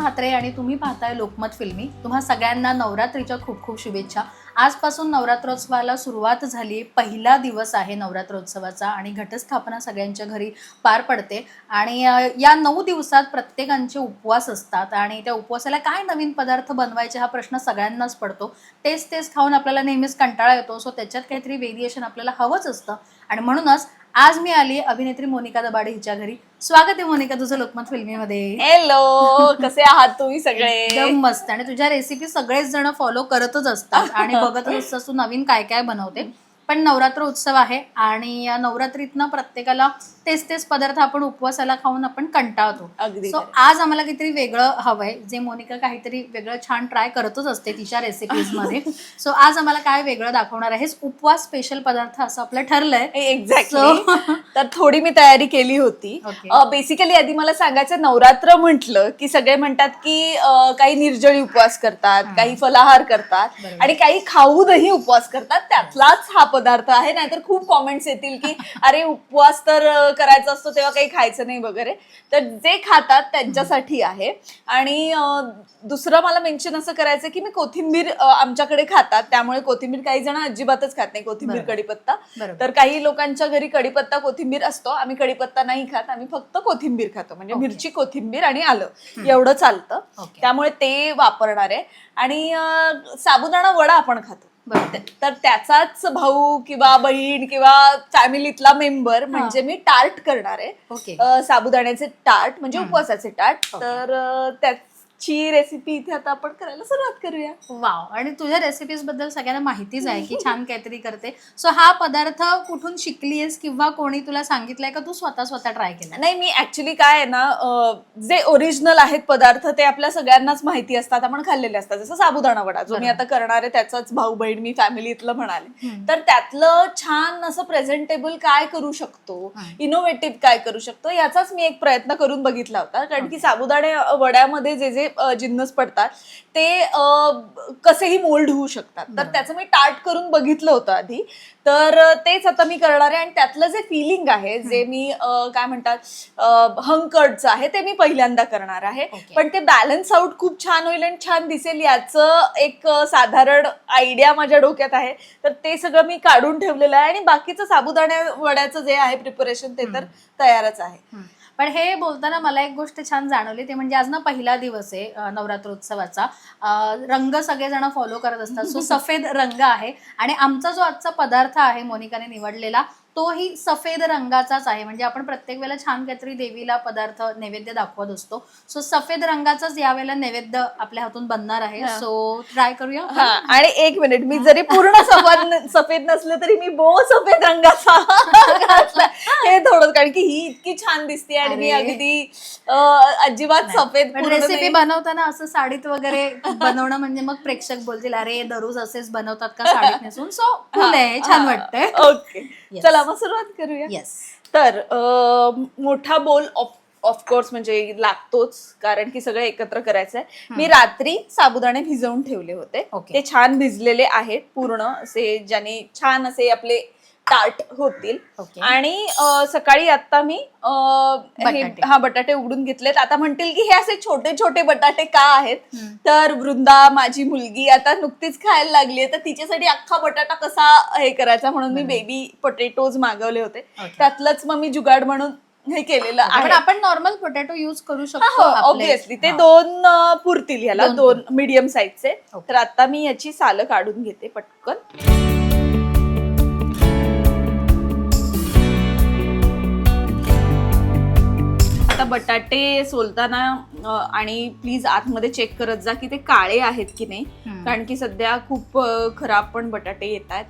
म्हात्रे आणि तुम्ही पाहताय लोकमत फिल्मी. तुम्हा सगळ्यांना नवरात्रीच्या खूप खूप शुभेच्छा. आजपासून नवरात्रोत्सवाला सुरुवात झाली. पहिला दिवस आहे नवरात्रोत्सवाचा आणि घटस्थापना सगळ्यांच्या घरी पार पडते. आणि या नऊ दिवसात प्रत्येकांचे उपवास असतात आणि त्या उपवासाला काय नवीन पदार्थ बनवायचे हा प्रश्न सगळ्यांनाच पडतो. तेच तेच खाऊन आपल्याला नेहमीच कंटाळा येतो. सो त्याच्यात काहीतरी व्हेरिएशन आपल्याला हवंच असतं. आणि म्हणूनच आज मी आली अभिनेत्री मोनिका दबाडे हिच्या घरी. स्वागत आहे मोनिका तुझं लोकमत फिल्मीमध्ये. हॅलो कसे आहात तुम्ही सगळे? एकदम मस्त. आणि तुझ्या रेसिपी सगळेच जण फॉलो करतच असतात आणि बघतच असतात तू नवीन काय काय बनवते. पण नवरात्र उत्सव आहे आणि या नवरात्रीतनं प्रत्येकाला तेच तेच पदार्थ आपण उपवासाला खाऊन आपण कंटाळतो. अगदी सो. आज आम्हाला काहीतरी वेगळं हवंय. जे मोनिका काहीतरी वेगळं छान ट्राय करतच असते तिच्या रेसिपीजमध्ये. सो आज आम्हाला काय वेगळं दाखवणार आहेस उपवास स्पेशल पदार्थ असं आपलं ठरलंय. एक्झॅक्टली तर थोडी मी तयारी केली होती. बेसिकली आधी मला सांगायचं नवरात्र म्हटलं की सगळे म्हणतात की काही निर्जळी उपवास करतात. काही फलाहार करतात. आणि काही खाऊनही उपवास करतात. त्यातलाच हा पदार्थ आहे. नाहीतर खूप कॉमेंट्स येतील की अरे उपवास तर करायचा असतो तेव्हा काही खायचं नाही वगैरे. तर जे खातात त्यांच्यासाठी आहे. आणि दुसरं मला मेन्शन असं करायचं की मी कोथिंबीर आमच्याकडे खातात. त्यामुळे कोथिंबीर काही जण अजिबातच खात नाही कोथिंबीर बरोबर. तर काही लोकांच्या घरी कढीपत्ता कोथिंबीर असतो. आम्ही कढीपत्ता नाही खात. आम्ही फक्त कोथिंबीर खातो. म्हणजे. मिरची कोथिंबीर आणि आलं. एवढं चालतं. त्यामुळे ते वापरणार आहे. आणि साबुदाणा वडा आपण खातो. तर त्याचाच भाऊ किंवा बहीण किंवा फॅमिलीतला मेंबर म्हणजे मी टार्ट करणार आहे साबुदाण्याचे टार्ट म्हणजे. उपवासाचे टार्ट. तर त्याची रेसिपी इथे आता आपण करायला सुरुवात करूया. वाव. आणि तुझ्या रेसिपीजबद्दल सगळ्यांना माहितीच आहे की छान काहीतरी करते. सो हा पदार्थ कुठून शिकलीयस किंवा कोणी तुला सांगितलंय का तू स्वतः स्वतः ट्राय केला? नाही मी ऍक्च्युली काय आहे ना अं, जे ओरिजिनल आहेत पदार्थ ते आपल्या सगळ्यांनाच माहिती असतात आपण खाल्लेले असतात. जसं साबुदाणा वडा जो मी बरोबर. आता करणार आहे त्याचाच भाऊ बहीण मी फॅमिलीतलं म्हणाले. हम्म. तर त्यातलं छान असं प्रेझेंटेबल काय करू शकतो. इनोव्हेटिव्ह काय करू शकतो? याचाच मी एक प्रयत्न करून बघितला होता. कारण की साबुदाणे वड्यामध्ये जे जे जिन्नस पडतात ते कसेही मोल्ड होऊ शकतात. तर. त्याचं मी टार्ट करून बघितलं होतं आधी. तर तेच आता मी करणार आहे. आणि त्यातलं जे फिलिंग आहे जे मी काय म्हणतात हंकर्डचं आहे ते मी पहिल्यांदा करणार आहे. पण ते बॅलन्स आउट खूप छान होईल आणि छान दिसेल याचं एक साधारण आयडिया माझ्या डोक्यात आहे. तर ते सगळं मी काढून ठेवलेलं आहे आणि बाकीचं साबुदाण्या वड्याचं जे आहे प्रिपरेशन ते तर तयारच आहे. पण हे बोलताना मला एक गोष्ट छान जाणवली ते म्हणजे आज ना पहिला दिवस आहे नवरात्रोत्सवाचा. रंग सगळेजण फॉलो करत असतात. सो सफेद रंग आहे. आणि आमचा जो आजचा पदार्थ आहे मोनिकाने निवडलेला तोही सफेद रंगाचाच आहे. म्हणजे आपण प्रत्येक वेळेला छान काहीतरी देवीला पदार्थ नैवेद्य दाखवत असतो. सो सफेद रंगाचाच यावेळेला नैवेद्य आपल्या हातून बनणार आहे. सो ट्राय करूया. हा आणि एक मिनिट मी जरी पूर्ण सफेद सफेद नसलं तरी मी बो सफेद रंगाचा हे थोडं कारण की ही इतकी छान दिसते आणि मी. अगदी अजिबात सफेद रेसिपी. बनवताना असं साडीत वगैरे बनवणं म्हणजे मग प्रेक्षक बोलतील अरे दररोज असेच बनवतात का साडीत नेसून? सो फुल आहे छान वाटतंय. Okay Yes. चला मग सुरुवात करूया. येस तर अं, मोठा बोल ऑफ ऑफकोर्स म्हणजे लागतोच कारण की सगळं एकत्र करायचं आहे मी रात्री साबुदाणे भिजवून ठेवले होते. Okay. ते छान भिजलेले आहेत पूर्ण असे ज्याने छान असे आपले टाट होतील. आणि सकाळी आता मी हे- बटाटे. उघडून घेतलेत. आता म्हणतील की हे असे छोटे छोटे बटाटे का आहेत. तर वृंदा माझी मुलगी आता नुकतीच खायला लागली तर तिच्यासाठी अख्खा बटाटा कसा हे करायचा म्हणून मी. बेबी पोटॅटोज मागवले होते. त्यातलंच मग मी जुगाड म्हणून हे केलेलं आहे. आपण नॉर्मल पोटॅटो युज करू शकतो ऑब्विसली ते हा. दोन अं, पुरतील ह्याला. दोन दोन मीडियम साईजचे. तर आता मी याची सालं काढून घेते पटकन. आता बटाटे सोलताना आणि प्लीज आतमध्ये चेक करत जा की ते काळे आहेत की नाही. कारण की सध्या खूप खराब पण बटाटे येत आहेत.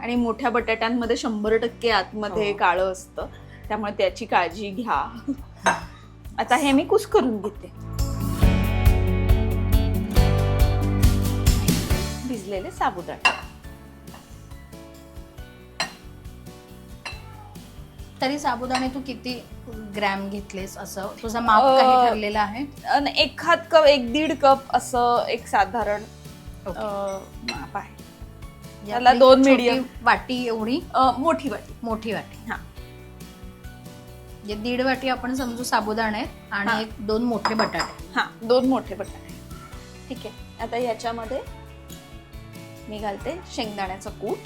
आणि मोठ्या बटाट्यांमध्ये शंभर टक्के आतमध्ये हो. काळं असतं. त्यामुळे त्याची काळजी घ्या. आता हे मी कुस करून घेते. भिजलेले साबुदाणे. तरी साबुदाणे तू किती ग्रॅम घेतलेस असं? तुझं माप अं, काही ठरलेलं आहे? एक हात कप एक दीड कप असं एक साधारण. अं, माप आहे. यातली त्याला दोन छोटी medium. वाटी एवढी? अं, मोठी वाटी. मोठी वाटी. हा. म्हणजे दीड वाटी आपण समजू साबुदाणे आहेत हा. आणि एक दोन मोठे बटाटे. हा दोन मोठे बटाटे. ठीक आहे. आता ह्याच्यामध्ये मी घालते शेंगदाण्याचं कूट.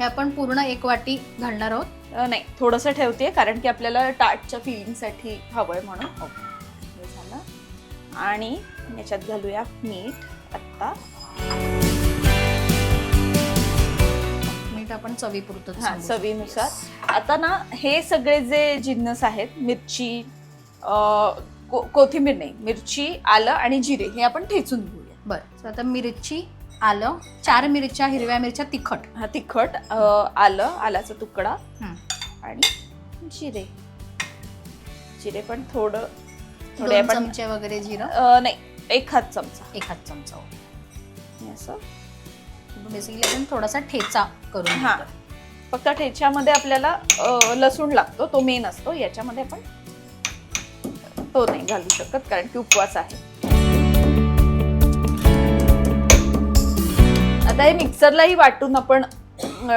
हे आपण पूर्ण एक वाटी घालणार आहोत. अ, नाही थोडंसं ठेवते कारण की आपल्याला टाटच्या फिलिंगसाठी हवंय म्हणून. हे. झालं. आणि याच्यात घालूया मीठ आत्ता. मीठ आपण चवीपुरतं हा सांगू चवीनुसार. आता ना हे सगळे जे जिन्नस आहेत मिरची अ, को- कोथिंबीर नाही मिरची आलं आणि जिरे हे आपण ठेचून घेऊया. बरं आता मिरची आलं. चार मिरच्या हिरव्या मिरच्या तिखट. हा तिखट अ, आलं आलाचा तुकडा. हं. आणि जिरे. जिरे पण थोडं थोडे दोन आपण चमचे वगैरे जिरं? अ, नाही एक हात चमचा. एक हात चमचा हे असं. बेसिकली आपण थोडासा ठेचा करून हा. फक्त ठेच्यामध्ये आपल्याला अ, लसूण लागतो तो मेन असतो. याच्यामध्ये आपण तो नाही घालू शकत कारण की उपवास आहे. आता हे मिक्सरलाही वाटून आपण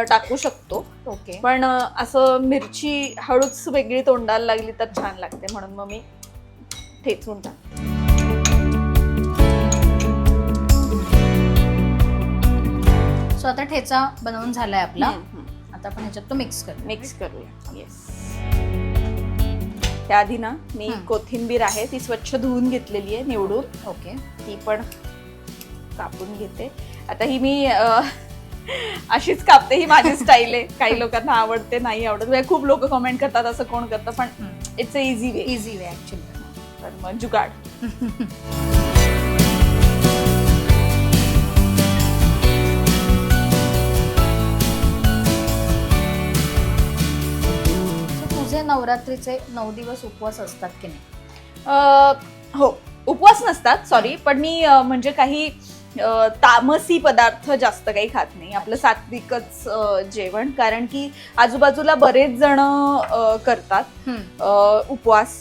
टाकू शकतो. ओके. पण असं मिरची हळूच वेगळी तोंडाला लागली तर छान लागते म्हणून मग मी ठेचून टाकते. सो आता ठेचा बनवून झालाय आपला. आता आपण ह्याच्यात तो मिक्स करू मिक्स करूया. येस त्याआधी ना मी. कोथिंबीर आहे ती स्वच्छ धुवून घेतलेली आहे निवडून. ओके. ती पण कापून घेते. आता ही मी अशीच कापते ही माझी स्टाईल आहे. काही लोकांना आवडते नाही आवडत. म्हणजे खूप लोक कमेंट करतात असं कोण करतं पण it's a easy way easy way actually पण मग जुगाड. तुझे नवरात्रीचे नऊ दिवस उपवास असतात की नाही? अ, हो. उपवास नसतात सॉरी पण मी म्हणजे काही तामसी पदार्थ जास्त काही खात नाही. आपलं सात्विकच जेवण. कारण की आजूबाजूला बरेच जण करतात. उपवास.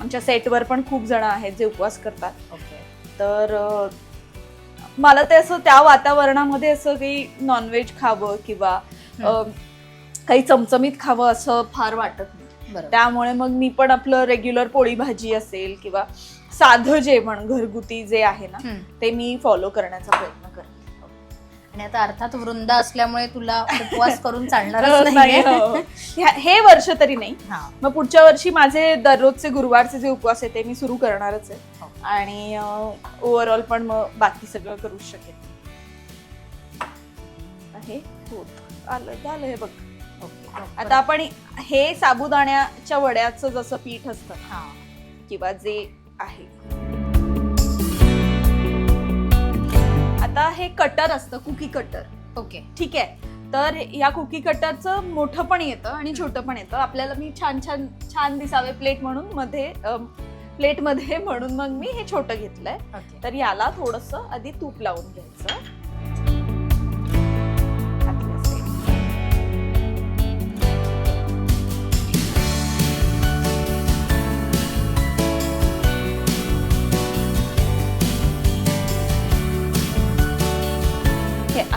आमच्या सेटवर पण खूप जण आहेत जे उपवास करतात. तर मला ते असं त्या वातावरणामध्ये असं काही नॉनव्हेज खावं किंवा काही चमचमीत खावं असं फार वाटत नाही. त्यामुळे मग मी पण आपलं रेग्युलर पोळी भाजी असेल किंवा साधं जेवण घरगुती जे आहे ना हम्म. ते मी फॉलो करण्याचा प्रयत्न करते. आणि आता अर्थात वृंदा असल्यामुळे तुला उपवास करून चालणारच नाही, नाही हो. ह्या- हे वर्ष तरी नाही. हा. मग पुढच्या वर्षी माझे दररोजचे गुरुवारचे जे उपवास आहे ते मी सुरू करणारच आहे. हो. आणि ओव्हरऑल पण मग बाकी सगळं करू शकेल आहे होत आलं झालं हे बघ. ओके आता आपण हे साबुदाण्याच्या वड्याचं जसं पीठ असतं हा. किंवा जे आहे. आता हे कटर असतं कुकी कटर ओके ठीक आहे. तर या कुकी कटरचं मोठं पण येतं आणि छोटं पण येतं. आपल्याला मी छान छान छान दिसावे प्लेट म्हणून मध्ये प्लेटमध्ये म्हणून मग मी हे छोटं घेतलंय. तर याला थोडस आधी तूप लावून घ्यायचं.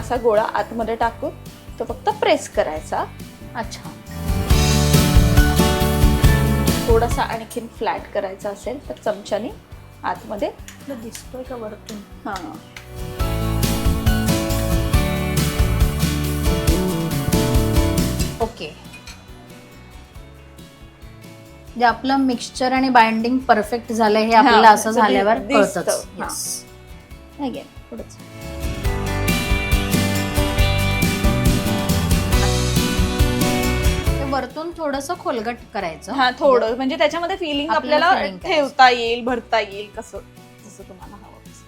असा गोळा आतमध्ये टाकून तो फक्त प्रेस करायचा. अच्छा. थोडासा आणखीन फ्लॅट करायचा असेल तर चमच्याने आतमध्ये दिसतोय का वरतून? हा. ओके. म्हणजे आपलं मिक्सचर आणि बाइंडिंग परफेक्ट झालंय हे आपल्याला असं म्हणजे झाल्यावर कळतच. थोडस खोलगट करायचं हा थोडं म्हणजे त्याच्यामध्ये फिलिंग आपल्याला आपल्याला filling करायचं. ठेवता येईल भरता येईल कसं जसं तुम्हाला हवं तसं.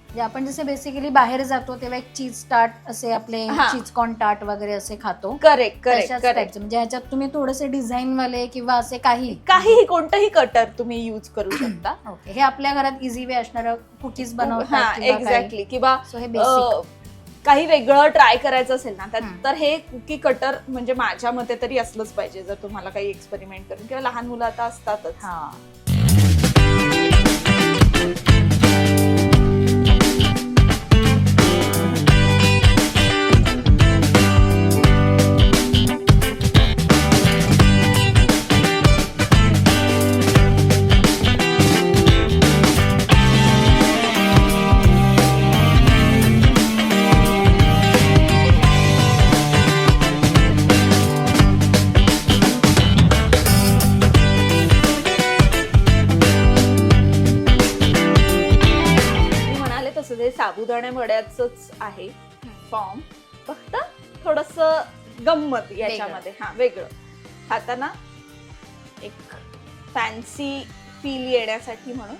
म्हणजे आपण जसे बेसिकली बाहेर जातो तेव्हा एक चीज टार्ट असे आपले हा. चीज कॉर्न टार्ट वगैरे असे खातो करेक्ट करेक्ट तशाच करेक्ट type चे. म्हणजे ह्याच्यात तुम्ही थोडेसे डिझाईन वाले किंवा असे काही काहीही कोणतंही कटर तुम्ही युज करू शकता ओके हे आपल्या घरात इझी वे असणार कुकीज बनवतात. एक्झॅक्टली किंवा हे बेसिक काही वेगळं ट्राय करायचं असेल ना तर- हम्म. तर हे कुकी कटर म्हणजे माझ्या मते तरी असलंच पाहिजे जर तुम्हाला काही एक्सपेरिमेंट करून. किंवा लहान मुलं आता असतातच. हा. साबुदाणे वड्याच आहे फॉर्म फक्त थोडस गंमत याच्यामध्ये. हा वेगळं. खाताना एक फॅन्सी फील येण्यासाठी म्हणून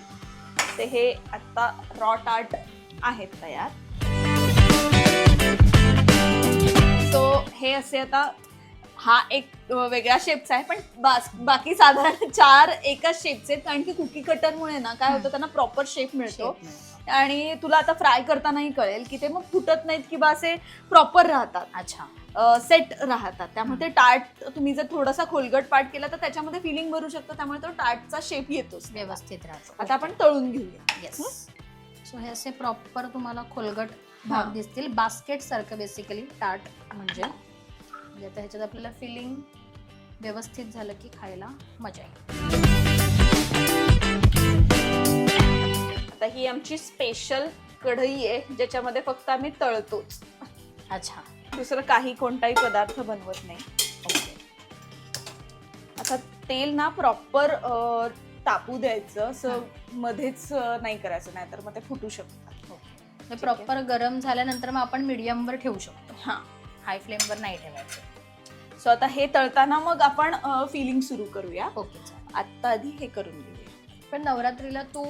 ते हे आता रॉ टार्ट आहेत तयार. सो हे असे आता हा एक वेगळ्या शेपचा आहे पण बाकी साधारण चार एकाच शेपचे आहेत कारण की कुकी कटरमुळे ना काय होतं त्यांना प्रॉपर शेप मिळतो. आणि तुला आता फ्राय करतानाही कळेल की ते मग फुटत नाहीत किंवा असे प्रॉपर राहतात. अच्छा. सेट राहतात. त्यामुळे ते टार्ट तुम्ही जर थोडासा खोलगट पार्ट केला तर त्याच्यामध्ये फिलिंग भरू शकतो. त्यामुळे तो टार्टचा शेप येतोच. व्यवस्थित राहतो. आता आपण तळून घेऊया. येस सो हे असे प्रॉपर तुम्हाला खोलगट. भाग दिसतील. बास्केट सारखं बेसिकली टार्ट म्हणजे. म्हणजे आता ह्याच्यात आपल्याला फिलिंग व्यवस्थित झालं की खायला मजा येईल. आता ही आमची स्पेशल कढई आहे ज्याच्यामध्ये फक्त आम्ही तळतोच. अच्छा. दुसरं काही कोणताही पदार्थ बनवत नाही. आता तेल ना प्रॉपर तापू द्यायचं असं मध्येच नाही करायचं नाहीतर मग ते फुटू शकतात. प्रॉपर गरम झाल्यानंतर मग आपण मीडियमवर ठेवू शकतो. हा. हाय फ्लेमवर नाही ठेवायचं. सो आता हे तळताना मग आपण फिलिंग सुरू करूया. ओके आत्ता आधी हे करून घेऊया. पण नवरात्रीला तू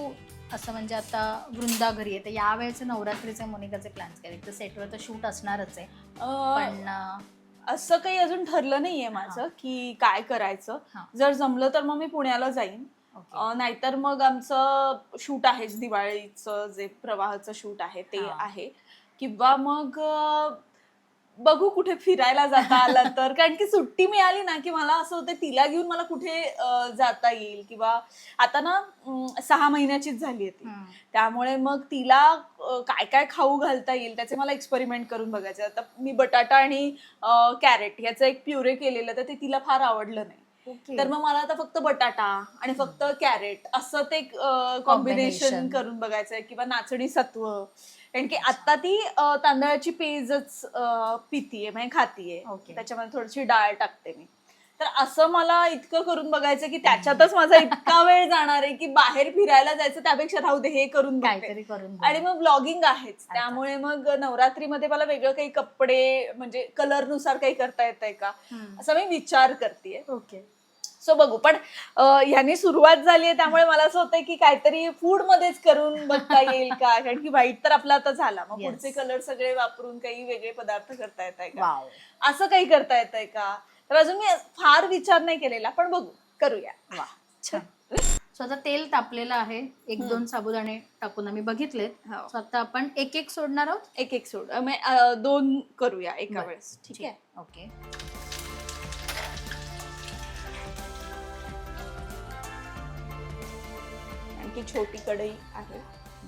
असं म्हणजे आता वृंदा घरी येते यावेळेचे नवरात्रीचे मोनिकाचे प्लॅन्स एक तर सेटवर तर शूट असणारच आहे. पण असं काही अजून ठरलं नाहीये माझं की काय करायचं. जर जमलं तर मग मी पुण्याला जाईन. नाहीतर मग आमचं शूट आहेच दिवाळीचं जे प्रवाहाचं शूट आहे ते. आहे. किंवा मग बघू कुठे फिरायला जाता आलं तर कारण की सुट्टी मिळाली ना की मला असं होतं तिला घेऊन मला कुठे जाता येईल किंवा आता ना सहा महिन्याचीच झाली आहे ती. त्यामुळे मग तिला काय काय खाऊ घालता येईल त्याचे मला एक्सपेरिमेंट करून बघायचे आता मी बटाटा आणि कॅरेट याचं एक प्युरे केलेलं तर ते तिला फार आवडलं नाही ओके. तर मग मला आता फक्त बटाटा आणि फक्त कॅरेट असं ते कॉम्बिनेशन. करून बघायचंय किंवा नाचणी सत्व कारण की आता ती अं, तांदळाची पेजच पितीये म्हणजे खातीये. ओके. त्याच्यामध्ये थोडीशी डाळ टाकते मी. तर असं मला इतकं करून बघायचं की त्याच्यातच माझा इतका वेळ जाणार आहे की बाहेर फिरायला जायचं त्यापेक्षा राहू दे हे करून बघते. काहीतरी करून आणि मग ब्लॉगिंग आहेच. त्यामुळे मग नवरात्रीमध्ये मला वेगळं काही कपडे म्हणजे कलरनुसार काही करता येत आहे का? हम्म. असा मी विचार करते ओके. सो बघू. पण ह्यानी सुरुवात झाली आहे त्यामुळे मला असं होतंय की काहीतरी फूड मध्येच करून बघता येईल का? कारण की वाईट तर आपला आता झाला. मग Yes. पुढचे कलर सगळे वापरून काही वेगळे पदार्थ करता येत आहे का? वाव असं काही करता येत आहे का? तर अजून मी फार विचार नाही केलेला पण बघू. करूया. वा छान. सो आता तेल तापलेलं आहे. एक दोन साबुदाणे टाकून आम्ही बघितलेत. हो. सो आता आपण एक एक सोडणार आहोत? एक एक सोड. अं, म्हणजे, अं, दोन करूया एका बरं. वेळेस. ठीक. आहे? ओके. आणखी छोटी कढई आहे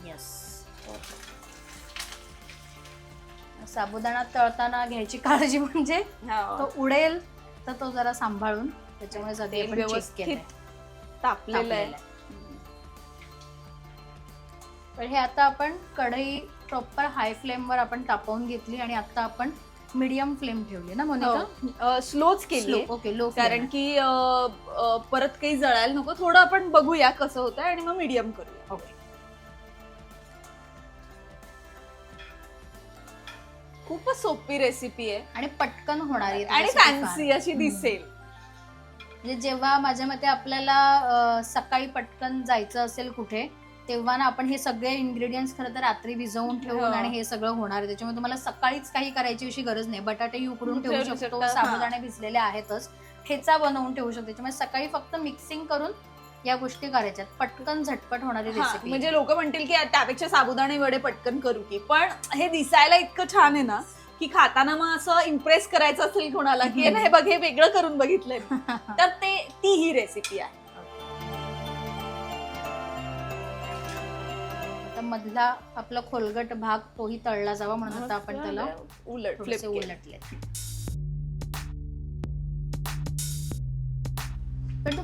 येस साबुदाणा तळताना घ्यायची काळजी म्हणजे हो. तो उडेल तर तो जरा सांभाळून त्याच्यामुळे सगळे तेल आपण check व्यवस्थित केलंय. तापलेलं आहे तापलेलं आहे. पण हे आता आपण कढई प्रॉपर हाय फ्लेमवर आपण तापवून घेतली आणि आता आपण मीडियम फ्लेम ठेवली ना मोनिका? स्लोच केली. ओके लो कारण की अं, अं, परत काही जळायला नको. थोडं आपण बघूया कसं होतं आणि मग मीडियम करूया. ओके खूपच सोपी रेसिपी आहे. आणि पटकन होणारी आणि recipe फार. फॅन्सी अशी हम्म. दिसेल. म्हणजे जेव्हा माझ्या मते आपल्याला अं, सकाळी पटकन जायचं असेल कुठे तेव्हा ना आपण हे सगळे इन्ग्रेडियंट्स खरं तर रात्री भिजवून ठेवून हो. आणि हे. सगळं होणार आहे. त्याच्यामुळे तुम्हाला सकाळीच काही करायची अशी गरज नाही. बटाटे उकडून ठेवू शकतो हा. साबुदाणे भिजलेले आहेतच. ठेचा बनवून ठेवू शकतो. त्याच्यामुळे सकाळी फक्त मिक्सिंग करून या गोष्टी करायच्यात. पटकन झटपट होणारी हा, रेसिपी म्हणजे लोक म्हणतील की त्यापेक्षा साबुदाणे वडे पटकन करू की. पण हे दिसायला इतकं छान आहे ना की खाताना मग असं इम्प्रेस करायचं असेल कोणाला की "हे हे बघ हे वेगळं करून बघितलंय. मी." तर ते ती ही रेसिपी आहे. आता मधला आपला खोलगट भाग तोही तळला जावा म्हणून आता आपण त्याला उलट. उलटले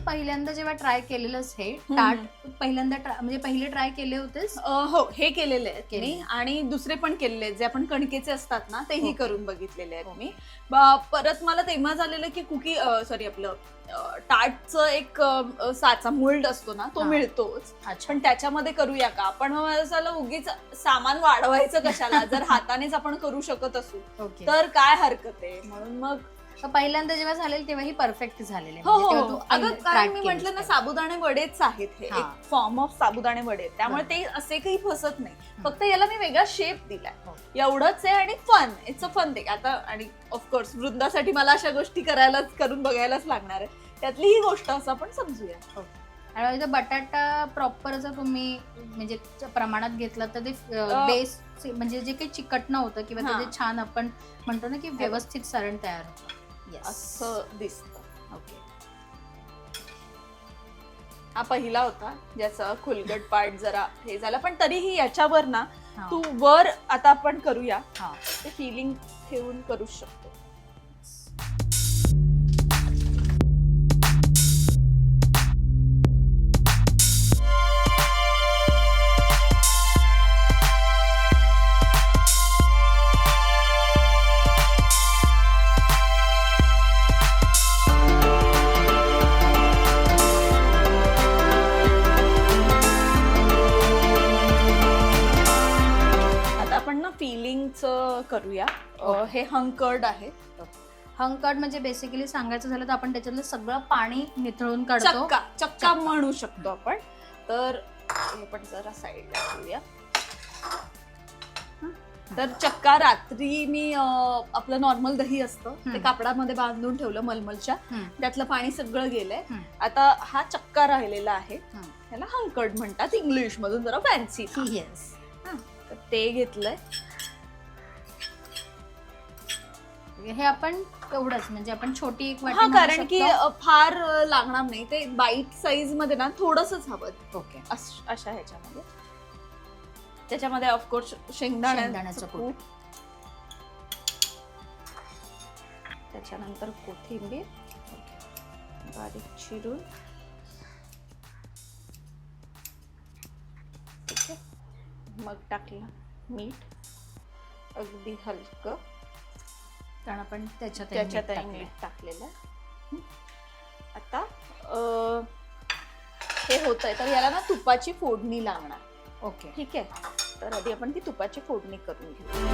पहिल्यांदा जेव्हा ट्राय केलेलंच हे. टाट पहिल्यांदा म्हणजे पहिले ट्राय केले होतेस हो हे केलेले आहेत केले. मी आणि दुसरे पण केलेले आहेत जे आपण कणकेचे असतात ना तेही ओके. करून बघितलेले आहेत. मी ब- परत मला तेव्हा झालेलं की कुकी सॉरी आपलं अ, टाटचं एक अ, साचा मोल्ड असतो ना तो हा. मिळतोच अच्छा पण त्याच्यामध्ये करूया का पण मग मला झालं उगीच सामान वाढवायचं कशाला जर हातानेच आपण करू शकत असू ओके तर काय हरकत आहे म्हणून मग तर पहिल्यांदा जेव्हा झालेल तेव्हा ही परफेक्ट झालेले हो हो हो. अगं कारण मी म्हंटल ना साबुदाणे वडेच आहेत हे. हा. एक फॉर्म ऑफ साबुदाणे वडे. त्यामुळे ते असे काही फसत नाही. फक्त याला मी वेगळा शेप हो. दिलाय एवढंच आहे आणि fun it's a fun thing आता आणि ऑफकोर्स वृंदासाठी मला अशा गोष्टी करायलाच करून बघायलाच लागणार आहे. त्यातली ही गोष्ट असं आपण समजूया. आणि इथं बटाटा प्रॉपर जर तुम्ही म्हणजे प्रमाणात घेतलं तर ते बेस म्हणजे जे काही चिकटणं होतं किंवा हा. छान आपण म्हणतो ना की व्यवस्थित सरण तयार होतं. येस असं दिसतं. ओके हा पहिला होता ज्याचा खुलगट पार्ट जरा हे झाला. पण तरीही याच्यावर ना हा. तू वर आता आपण करूया. हा. ते फिलिंग ठेवून करू शकतो. आपण ना फिलिंगचं करूया. अं, हे हंकर्ड आहे. हंकट म्हणजे बेसिकली सांगायचं झालं तर आपण त्याच्यातलं सगळं पाणी निथळून काढतो. चक्का चक्का म्हणू शकतो आपण. तर हे पण जरा साईडला ठेवूया हं? तर चक्का रात्री मी अं, आपलं नॉर्मल दही असतं. ते हं. कापडामध्ये बांधून ठेवलं मलमलच्या. त्यातलं पाणी सगळं गेलंय. हं. आता हा चक्का राहिलेला आहे. हं. त्याला हंकर्ड म्हणतात इंग्लिश मधून जरा फॅन्सी तर ते घेतलंय. हे आपण तेवढंच म्हणजे आपण छोटी एक वाटी हा म्हणू कारण की शकतो. अं, फार अं, लागणार नाही. ते बाईट साईजमध्ये ना थोडंसंच हवं ओके. अश- अशा ह्याच्यामध्ये. त्याच्यामध्ये ऑफकोर्स शेंगदाण्याचं शेंगदाण्याचं कूट. कूट. त्याच्यानंतर कोथिंबीर. बारीक चिरून. मग टाकलं मीठ. अगदी हलकं. कारण आपण त्याच्यात त्याच्यात मीठ. टाकलेलं. आहे. आता अं, हे होत आहे. तर याला ना तुपाची फोडणी लागणार. ओके. ठीक आहे? तर आधी आपण ती तुपाची फोडणी करून घेऊ.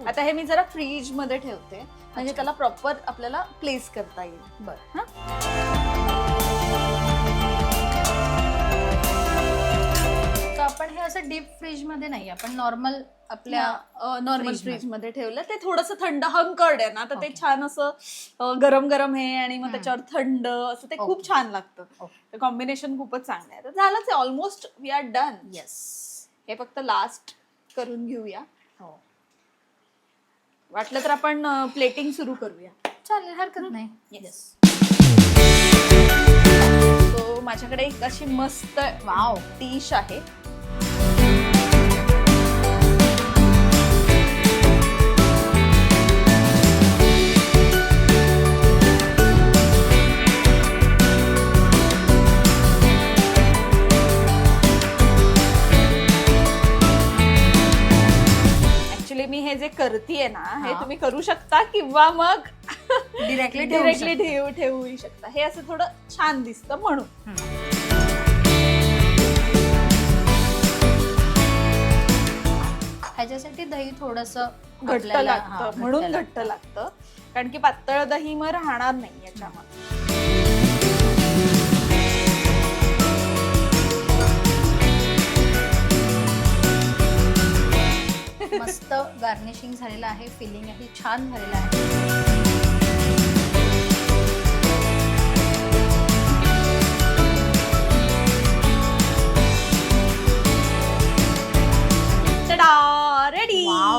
आता हे मी जरा फ्रीजमध्ये ठेवते. म्हणजे. त्याला प्रॉपर आपल्याला प्लेस करता येईल. बरं. हा? तर आपण हे असं डीप फ्रीजमध्ये नाही आपण नॉर्मल आपल्या नॉर्मल फ्रीजमध्ये. ठेवलं. ते थोडंसं थंड हंकर्ड आहे ना तर ते. छान असं अं, गरम गरम आहे आणि मग. त्याच्यावर थंड असं ते खूप. छान लागतं. ओके. कॉम्बिनेशन खूपच चांगलं आहे. तर झालंच आहे almost we are done yes हे फक्त लास्ट करून घेऊया. हो. वाटलं तर आपण प्लेटिंग सुरू करूया. चालेल हरकत नाही. येस सो माझ्याकडे एक अशी मस्त वाव डिश आहे. ना हे हा. तुम्ही करू शकता किंवा मग डिरेक्टली डिरेक्टली ठेवू ठेवू शकता. हे असं थोडं छान दिसतं म्हणून. ह्याच्यासाठी दही थोडस घट्ट लागतं म्हणून घट्ट लागतं. कारण की पातळ दही मग राहणार नाही याच्यामध्ये. मस्त गार्निशिंग झालेलं आहे फिलिंग आहे छान झालेलं आहे.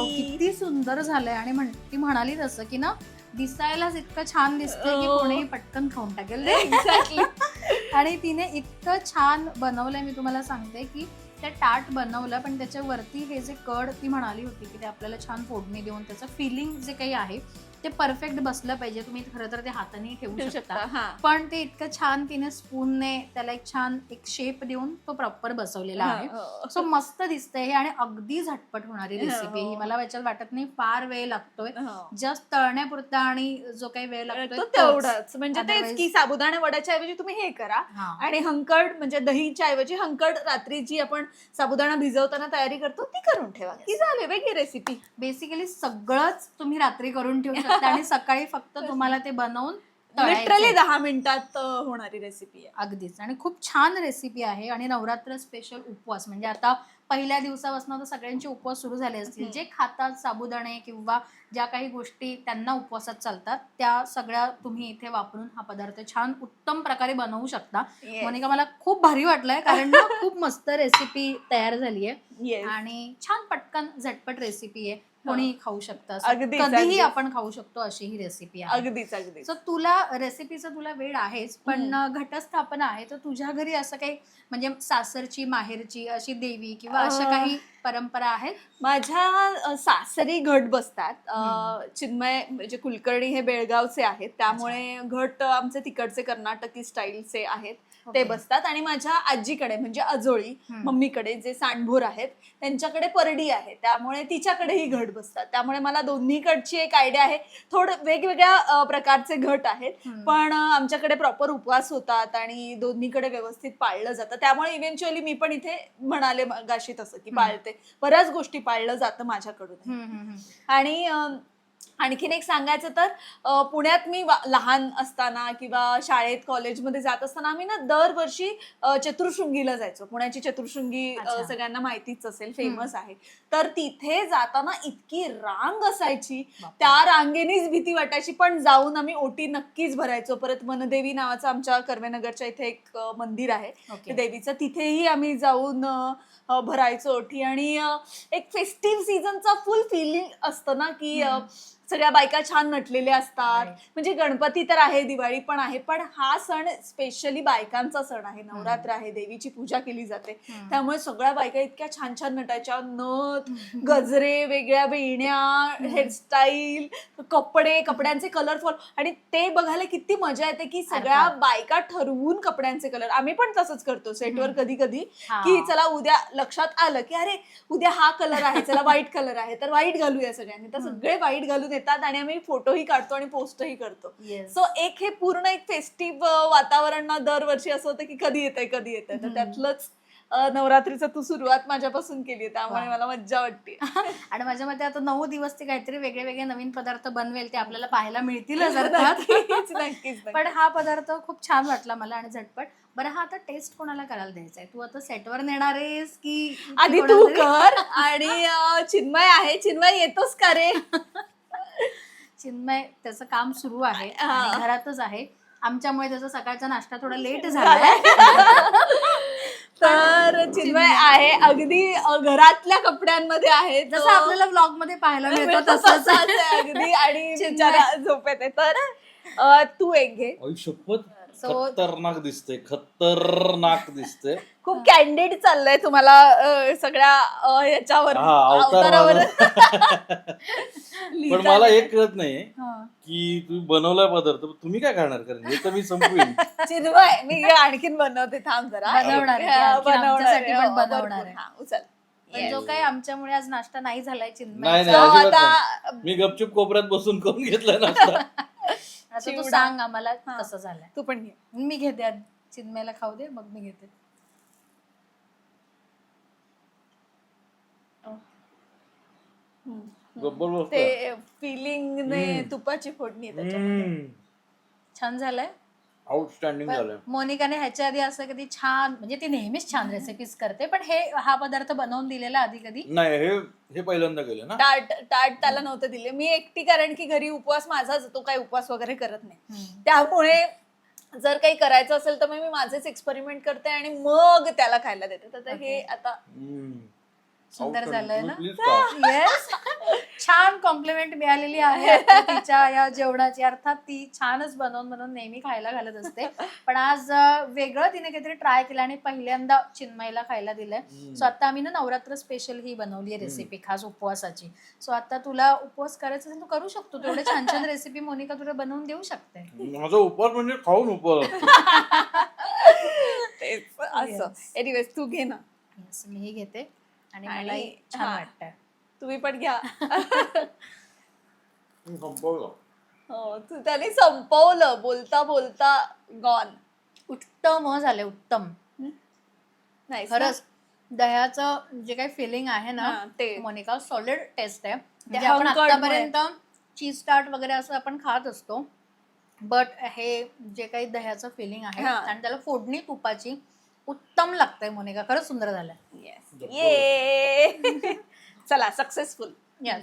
किती सुंदर झालंय. आणि म्हण ती म्हणाली तसं की ना दिसायलाच इतकं छान दिसतंय की हो. कोणीही पटकन खाऊन टाकेल आणि तिने इतकं छान बनवलंय मी तुम्हाला सांगते की त्या टाट बनवलं पण त्याच्यावरती हे जे कड ती म्हणाली होती की ते आपल्याला छान फोडणी देऊन त्याचं फिलिंग जे काही आहे ते परफेक्ट बसलं पाहिजे तुम्ही खरं तर ते हाताने ठेवू शकता हा पण ते इतकं छान तिने स्पूनने त्याला एक छान एक शेप देऊन तो प्रॉपर बसवलेला आहे हो. सो मस्त दिसतंय हे आणि अगदी झटपट होणारी हो. रेसिपी ही मला याच्यात वाटत नाही फार वेळ लागतोय हो. जस्ट तळण्यापुरता आणि जो काही वेळ तो तोच. तेवढाच म्हणजे तेच की साबुदाणा वड्याच्या ऐवजी तुम्ही हे करा हा. आणि हंकड म्हणजे दहीच्या ऐवजी हंकड रात्री जी आपण साबुदाणा भिजवताना तयारी करतो ती करून ठेवा की झाले वेगळी रेसिपी बेसिकली सगळंच तुम्ही रात्री करून ठेवू शकता आणि सकाळी फक्त तुम्हाला ते बनवून. लिटरली दहा मिनिटात होणारी रेसिपी आहे अगदीच आणि खूप छान रेसिपी आहे आणि नवरात्र स्पेशल उपवास म्हणजे आता पहिल्या दिवसापासून तर सगळ्यांचे उपवास सुरू झाले असतील. जे खातात साबुदाणे किंवा ज्या काही गोष्टी त्यांना उपवासात चालतात त्या सगळ्या तुम्ही इथे वापरून हा पदार्थ छान उत्तम प्रकारे बनवू शकता. मोनिका मला खूप भारी वाटलंय कारण खूप मस्त रेसिपी तयार झाली आहे. आणि छान पटकन झटपट रेसिपी आहे कोणीही खाऊ शकतं असं अगदीच, कधीही अगदीच. आपण खाऊ शकतो अशी ही रेसिपी आहे. अगदीच अगदीच. सो तुला रेसिपीचा तुला वेळ आहेच पण घटस्थापना आहे तर तुझ्या घरी असं काही म्हणजे सासरची माहेरची अशी देवी किंवा अशा अं. काही परंपरा आहेत? माझ्या अ, सासरी घट बसतात. अ, हम्म. चिन्मय म्हणजे कुलकर्णी हे बेळगावचे आहेत. त्यामुळे घट आमचे तिकडचे कर्नाटकी स्टाईलचे आहेत. ते. बसतात आणि माझ्या आजीकडे म्हणजे आजोळी. मम्मीकडे जे सांडभोर आहेत त्यांच्याकडे परडी आहे त्यामुळे तिच्याकडेही घट बसतात त्यामुळे मला दोन्हीकडची एक आयडिया आहे थोडं वेगवेगळ्या प्रकारचे घट आहेत. पण आमच्याकडे प्रॉपर उपवास होतात आणि दोन्हीकडे व्यवस्थित पाळलं जातं त्यामुळे इव्हेंच्युअली मी पण इथे म्हणाले गाशी तसं की. पाळते बऱ्याच गोष्टी पाळलं जातं माझ्याकडून. आणि आणखीन एक सांगायचं तर पुण्यात मी लहान असताना किंवा शाळेत कॉलेजमध्ये जात असताना आम्ही ना दरवर्षी चतुर्शृंगीला जायचो. पुण्याची चतुर्शृंगी. सगळ्यांना माहितीच असेल फेमस आहे. तर तिथे जाताना इतकी रांग असायची. त्या रांगेनीच भीती वाटायची. पण जाऊन आम्ही ओटी नक्कीच भरायचो. परत मनदेवी नावाचं आमच्या कर्वेनगरच्या इथे एक मंदिर आहे. देवीचं. तिथेही आम्ही जाऊन भरायचो ओठी आणि एक फेस्टिव्ह सीझनचा फुल फिलिंग असतं ना की सगळ्या बायका छान नटलेल्या असतात. म्हणजे गणपती तर आहे दिवाळी पण आहे पण हा सण स्पेशली बायकांचा सण आहे. नवरात्र आहे देवीची पूजा केली जाते. त्यामुळे सगळ्या बायका इतक्या छान छान नटायच्या. नथ गजरे वेगळ्या वेण्या हेअरस्टाईल कपडे कपड्यांचे कलरफुल आणि ते बघायला किती मजा येते की सगळ्या. बायका ठरवून कपड्यांचे कलर आम्ही पण तसंच करतो. सेटवर. कधी कधी. की चला उद्या लक्षात आलं की अरे उद्या हा कलर आहे चला व्हाईट कलर आहे तर व्हाईट घालूया सगळ्यांनी तर. सगळे व्हाईट घालून येतात आणि आम्ही फोटोही काढतो आणि पोस्टही करतो. सो एक हे पूर्ण एक फेस्टिव्ह वातावरण ना दरवर्षी असं होतं की कधी येतंय कधी येतंय तर हम्म. त्यातलंच नवरात्रीचं तू सुरुवात माझ्यापासून केली त्यामुळे. मला मज्जा वाटते. आणि माझ्या मते आता नऊ दिवस ते काहीतरी वेगळे वेगळे नवीन पदार्थ बनवेल ते आपल्याला पाहायला मिळतीलच अर्थात नक्कीच नक्कीच पण. हा पदार्थ खूप छान वाटला मला आणि झटपट. बरं हा आता टेस्ट कोणाला करायला द्यायचा आहे तू आता सेटवर नेणार आहेस की आधी तू? कर आणि चिन्मय आहे चिन्मय येतोस का रे? चिन्मय त्याचं काम सुरू आहे घरातच आहे. आमच्यामुळे त्याचा सकाळचा नाश्ता थोडा लेट झालाय. चिन्मय आहे. अगदी घरातल्या कपड्यांमध्ये आहे. जसं आपल्याला व्लॉगमध्ये पाहायला मिळतं तसंच. आहे अगदी. आणि झोपेत आहे. तर तू एक घे. शपथ खतरनाक दिसते खतरनाक दिसते. खूप कॅन्डिड चाललंय तुम्हाला अं, सगळ्या अं, याच्यावर हा, अवतार अवतारावर. पण लिहिता मला. एक कळत नाही हा. की तुम्ही बनवलाय पदार्थ पण तुम्ही काय खाणार? कारण हे तर मी संपवीन. चिन्मय मी आणखीन बनवते थांब जरा. बनवणार आहे, हा, आणखीन बनवणार आमच्यासाठी आहे, पण हो, बनवणार. आहे. हा, उचल. पण जो काही आमच्यामुळे आज नाश्ता नाही झालाय चिन्मय. नाही So, नाही अजिबात आता नाही. मी गपचूप कोपऱ्यात बसून करून घेतलाय नाश्ता. आता तू चिवडा. सांग आम्हाला हा. कसं झालंय तू पण घे मी घेते आधी. चिन्मयला खाऊ दे मग मी घेते गब्बर बसतोय. ते फिलिंगने हम्म. तुपाची फोडणी आहे. हम्म. छान झालंय आउटस्टँडिंग झालंय. मोनिकाने ह्याच्या आधी असं कधी छान म्हणजे ती नेहमीच छान रेसिपीज करते पण हे हा पदार्थ बनवून दिलेला आधी कधी? नाही हे हे पहिल्यांदा केलं ना. टाट टाट त्याला नव्हतं दिले. मी एकटी कारण की घरी उपवास माझाच तो काही उपवास वगैरे करत नाही. त्यामुळे जर काही करायचं असेल तर मग मी माझेच एक्सपेरिमेंट करते आणि मग त्याला खायला देते. तर हे आता. सुंदर. झालंय ना. येस छान कॉम्प्लिमेंट मिळालेली आहे. तिच्या या जेवणाची. अर्थात ती छानच बनवून बनवून नेहमी खायला घालत असते. पण आज वेगळं तिने काहीतरी ट्राय केलं आणि पहिल्यांदा चिन्मयला खायला दिलंय. सो आता आम्ही ना नवरात्र स्पेशल ही बनवली आहे रेसिपी खास उपवासाची. सो आता तुला उपवास करायचा असेल तू करू शकतो. तेवढे छान छान रेसिपी मोनिका तुला बनवून देऊ शकते. माझा उपवास म्हणजे खाऊन उपवास असं. एनिवेज तू घे ना. येस मीही घेते. आणि आणि- मलाही छान हा. वाटतंय. तुम्ही पण घ्या. मी संपवलं. हो, तू त्याने संपवलं. बोलता बोलता गॉन उत्तम झाले उत्तम. नाही खरंच दह्याचं जे काही फिलिंग आहे ना हा, ते. मोनिका सॉलिड टेस्ट आहे. म्हणजे आपण आतापर्यंत चीज टार्ट वगैरे असं आपण खात असतो. बट हे जे काही दह्याचं फिलिंग आहे हा. आणि त्याला फोडणी तुपाची उत्तम लागतंय मोनिका खरंच सुंदर झालंय. Yes. ये चला सक्सेसफुल Yes.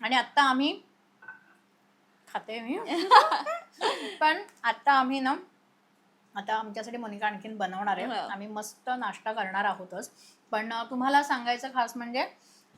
आणि आता आम्ही खाते मी. पण आता आम्ही ना आता आमच्यासाठी मोनिका आणखीन बनवणार आहे. हा. आम्ही मस्त नाश्ता करणार आहोतच. पण तुम्हाला सांगायचं खास म्हणजे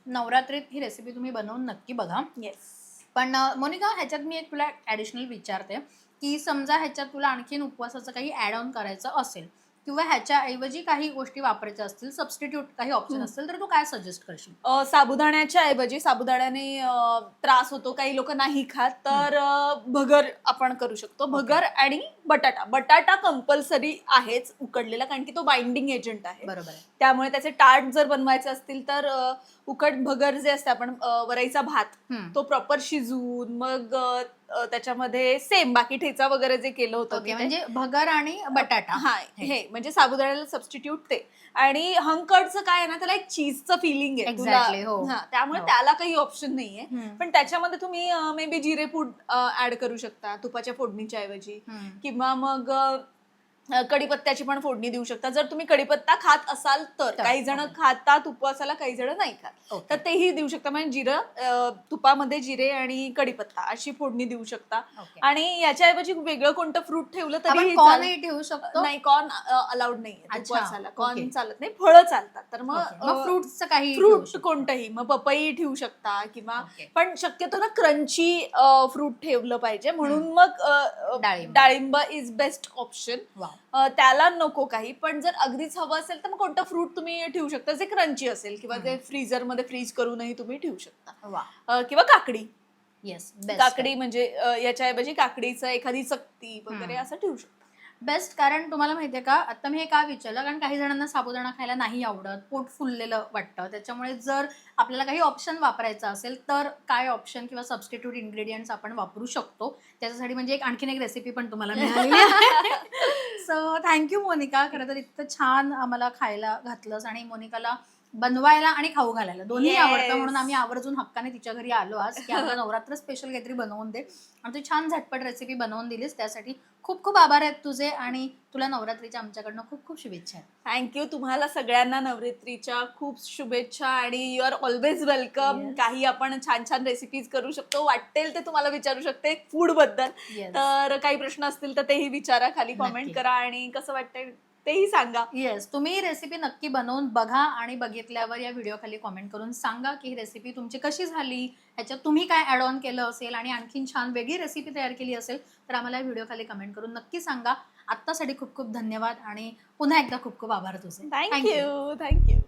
नवरात्रीत ही रेसिपी तुम्ही बनवून नक्की बघा. येस पण मोनिका ह्याच्यात मी एक तुला ॲडिशनल विचारते की समजा ह्याच्यात तुला आणखीन उपवासाचं काही ॲड ऑन करायचं असेल किंवा ह्याच्याऐवजी काही गोष्टी वापरायच्या असतील सबस्टिट्यूट काही ऑप्शन. असतील तर तू काय सजेस्ट करशील? अ, साबुदाण्याच्या ऐवजी साबुदाण्याने अ, त्रास होतो काही लोक नाही खात तर अ, भगर आपण करू शकतो. भगर आणि बटाटा. बटाटा कंपल्सरी आहेच उकडलेला कारण की तो बाइंडिंग एजंट आहे. बरोबर आहे. त्यामुळे त्याचे टाट जर बनवायचे असतील तर अ, उकड भगर जे असते आपण अ, वरईचा भात हम्म. तो प्रॉपर शिजवून मग अ, त्याच्यामध्ये सेम बाकी ठेचा वगैरे जे केलं होतं ओके ते- म्हणजे भगर आणि बटाटा हा हे. म्हणजे साबुदाण्याला सबस्टिट्यूट ते आणि हंकडचं काय आहे ना त्याला एक चीजचं फिलिंग आहे Exactly, हो. हा, त्यामुळे हो. त्याला काही ऑप्शन नाहीये हम्म. पण त्याच्यामध्ये तुम्ही मे बी जिरे पूड ऍड करू शकता तुपाच्या फोडणीच्या ऐवजी हम्म. किंवा मग अ, कढीपत्त्याची पण फोडणी देऊ शकता जर तुम्ही कढीपत्ता खात असाल तर काही जण ओके. खातात उपवासाला काही जण नाही खात ओके. तर तेही देऊ शकता म्हणजे जिरं तुपामध्ये जिरे आणि कढीपत्ता अशी फोडणी देऊ शकता. आणि याच्याऐवजी वेगळं कोणतं फ्रूट ठेवलं तरी कॉर्नही ठेवू शकतो नाही कॉर्न अलाउड नाही कॉर्न. चालत नाही फळं चालतात तर. मग फ्रुट्सचं काही फ्रूट. कोणतंही मग पपई ठेवू शकता किंवा. पण शक्यतो ना क्रंची फ्रूट ठेवलं पाहिजे म्हणून मग डाळिंब. Is best option. त्याला नको काही. पण जर अगदीच हवं असेल तर मग कोणतं फ्रूट तुम्ही ठेवू शकता? जे क्रंची असेल किंवा जे फ्रीजरमध्ये फ्रीज करूनही तुम्ही ठेवू शकता. अ, किंवा काकडी. येस काकडी म्हणजे अ, याच्याऐवजी काकडीचं एखादी चक्ती वगैरे हम्म. असं ठेवू शकता. बेस्ट कारण तुम्हाला माहितीये का आता मी हे का विचारलं? कारण काही जणांना साबुदाणा खायला नाही आवडत पोट फुललेलं वाटतं. त्याच्यामुळे जर आपल्याला काही ऑप्शन वापरायचं असेल तर काय ऑप्शन किंवा सबस्टिट्यूट इन्ग्रेडियंट्स आपण वापरू शकतो? त्याच्यासाठी म्हणजे एक आणखीन एक रेसिपी पण तुम्हाला मिळालेली आहे. So thank you Monika. खरं तर इतकं छान आम्हाला खायला घातलंस आणि मोनिकाला बनवायला आणि खाऊ घालायला दोन्ही Yes. आवडतं म्हणून आम्ही आवर्जून हक्काने तिच्या घरी आलो आज की आम्हाला नवरात्र स्पेशल काहीतरी बनवून दे आणि तू छान झटपट रेसिपी बनवून दिलीस त्यासाठी खूप खूप आभार आहेत तुझे आणि तुला नवरात्रीच्या आमच्याकडनं खूप खूप शुभेच्छा आहेत थँक्यू तुम्हाला सगळ्यांना नवरात्रीच्या खूप शुभेच्छा आणि you are always welcome Yes. काही आपण छान छान रेसिपीज करू शकतो वाटेल ते तुम्हाला विचारू शकते फूडबद्दल Yes. तर काही प्रश्न असतील तर तेही विचारा खाली नक्की. कॉमेंट करा आणि कसं वाटतंय तेही सांगा. येस तुम्ही ही रेसिपी नक्की बनवून बघा आणि बघितल्यावर या व्हिडिओ खाली कॉमेंट करून सांगा की ही रेसिपी तुमची कशी झाली ह्याच्यात तुम्ही काय ॲड ऑन केलं असेल आणि आणखीन छान वेगळी रेसिपी तयार केली असेल तर आम्हाला या व्हिडिओ खाली कमेंट करून नक्की सांगा. आत्तासाठी खूप खूप धन्यवाद आणि पुन्हा एकदा खूप खूप आभार तुझे. Thank you thank you